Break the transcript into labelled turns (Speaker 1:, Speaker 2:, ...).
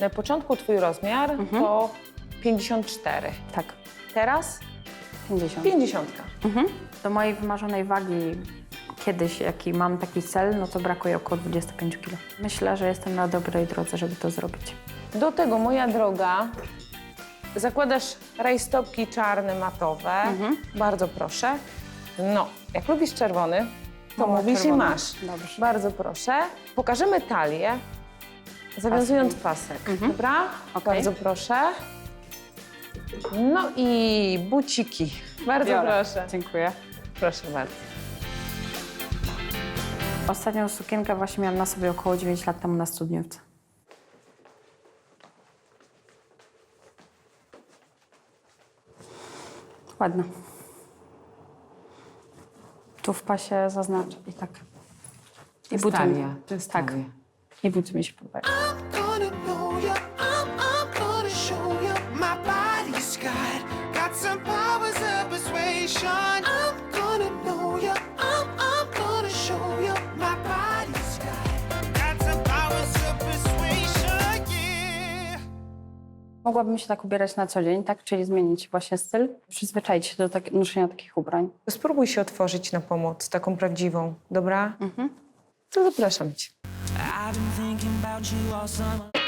Speaker 1: Na początku twój rozmiar to 54.
Speaker 2: Tak,
Speaker 1: Teraz
Speaker 2: 50.
Speaker 1: 50.
Speaker 2: Mhm. Do mojej wymarzonej wagi kiedyś, jaki mam taki cel, no to brakuje około 25 kg. Myślę, że jestem na dobrej drodze, żeby to zrobić.
Speaker 1: Do tego, moja droga, zakładasz rajstopki czarne, matowe. Bardzo proszę. No, jak lubisz czerwony, to
Speaker 2: Mała
Speaker 1: mówisz
Speaker 2: czerwona.
Speaker 1: i masz.
Speaker 2: Dobrze.
Speaker 1: Bardzo proszę. Pokażemy talię, zawiązując pasek. Dobra?
Speaker 2: Okej.
Speaker 1: Bardzo proszę. No i buciki. Bardzo
Speaker 2: Biorę.
Speaker 1: proszę.
Speaker 2: Dziękuję.
Speaker 1: Proszę bardzo.
Speaker 2: Ostatnią sukienkę właśnie miałam na sobie około 9 lat temu na studniówce. Ładna. Tu w pasie zaznaczę i tak. I buty
Speaker 1: to jest
Speaker 2: tak. Buty mi się.
Speaker 3: Yeah.
Speaker 2: Mogłabym się tak ubierać na co dzień, tak? Czyli zmienić właśnie styl, przyzwyczaić się do tak, noszenia takich ubrań.
Speaker 1: Spróbuj się otworzyć na pomoc, taką prawdziwą, dobra? To zapraszam cię.
Speaker 3: I've been thinking about you all summer.